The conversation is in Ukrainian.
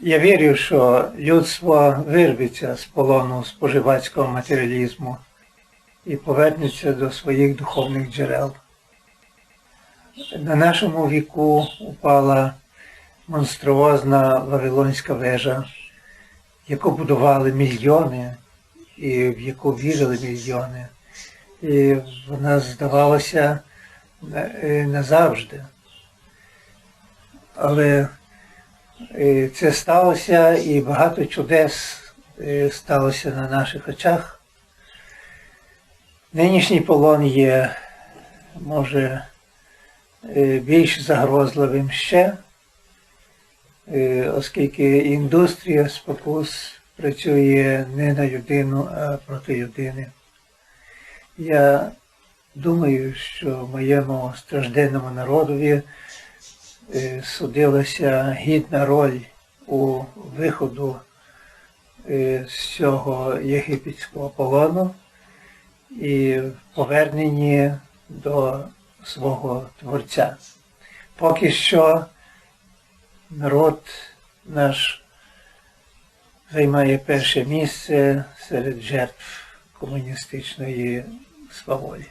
Я вірю, що людство вирветься з полону споживацького матеріалізму і повернеться до своїх духовних джерел. На нашому віку упала монструозна Вавилонська вежа, яку будували мільйони і в яку вірили мільйони. І вона здавалася е, назавжди. Але це сталося і багато чудес е, сталося на наших очах. Нинішній полон є, може, е, більш загрозливим ще, е, оскільки індустрія спокус працює не на людину, а проти людини. Я думаю, що моєму стражденному народові судилася гідна роль у виходу е, з цього єгипетського полону і поверненні до свого Творця. Поки що народ наш займає перше місце серед жертв комуністичної сваволі.